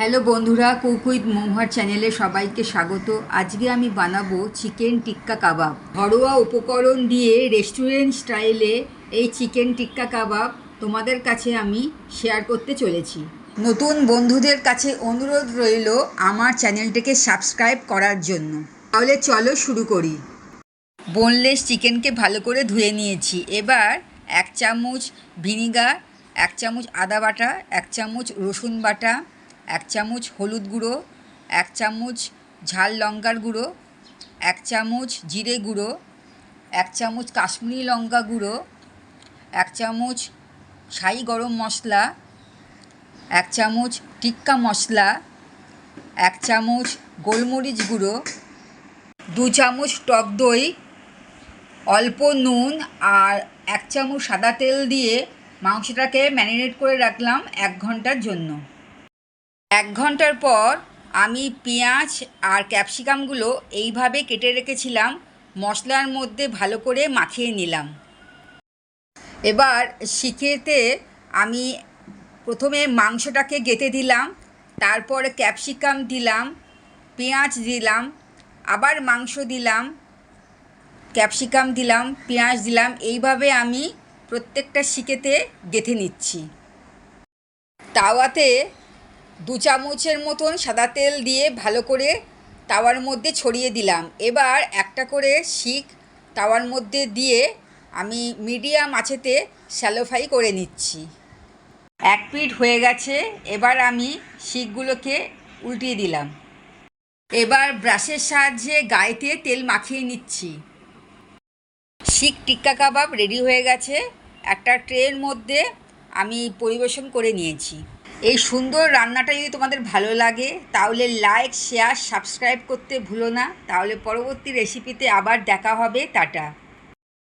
Hello বন্ধুরা কুকুইদ মৌহার চ্যানেলে সবাইকে স্বাগত। আজকে আমি বানাবো চিকেন টিক্কা কাবাব। ঘরোয়া উপকরণ দিয়ে রেস্টুরেন্ট স্টাইলে এই চিকেন টিক্কা কাবাব তোমাদের কাছে আমি শেয়ার করতে চলেছি। নতুন বন্ধুদের কাছে অনুরোধ রইল আমার চ্যানেলটিকে সাবস্ক্রাইব করার জন্য। তাহলে চলো শুরু করি। বোনলেস চিকেনকে ভালো করে ধুয়ে নিয়েছি। এবার এক চামচ ভিনিগার, এক চামচ আদা বাটা, এক চামচ রসুন বাটা এক চামচ হলুদ গুঁড়ো, এক চামচ ঝাল লঙ্কার গুঁড়ো, এক চামচ জিরে গুঁড়ো, এক চামচ কাশ্মীরি লঙ্কা গুঁড়ো, এক চামচ ছাই গরম মশলা, এক চামচ টিক্কা মশলা, এক চামচ গোলমরিচ গুঁড়ো, দু চামচ টক দই, অল্প নুন আর এক চামচ সাদা তেল দিয়ে মাংসটাকে ম্যারিনেট করে রাখলাম এক ঘণ্টার জন্য। এক ঘণ্টার পর আমি পেঁয়াজ আর ক্যাপসিকামগুলো এইভাবে কেটে রেখেছিলাম, মশলার মধ্যে ভালো করে মাখিয়ে নিলাম। এবার শিখেতে আমি প্রথমে মাংসটাকে গেঁথে দিলাম, তারপর ক্যাপসিকাম দিলাম, পেঁয়াজ দিলাম, আবার মাংস দিলাম, ক্যাপসিকাম দিলাম, পেঁয়াজ দিলাম, এইভাবে আমি প্রত্যেকটা শিকেতে গেঁথে নিচ্ছি। তাওয়াতে দু চামচের মতন সাদা তেল দিয়ে ভালো করে তাওয়ার মধ্যে ছড়িয়ে দিলাম। এবার একটা করে শিক তাওয়ার মধ্যে দিয়ে আমি মিডিয়াম আঁচেতে শ্যালো ফ্রাই করে নিচ্ছি। এক পিঠ হয়ে গেছে, এবার আমি শিকগুলোকে উল্টিয়ে দিলাম। এবার ব্রাশের সাহায্যে গায়েতে তেল মাখিয়ে নিচ্ছি। শিক টিক্কা কাবাব রেডি হয়ে গেছে। একটা ট্রের মধ্যে আমি পরিবেশন করে নিয়েছি। এই সুন্দর রান্নাটা যদি তোমাদের ভালো লাগে, তাহলে লাইক শেয়ার সাবস্ক্রাইব করতে ভুলো না। তাহলে পরবর্তী রেসিপিতে আবার দেখা হবে। টাটা।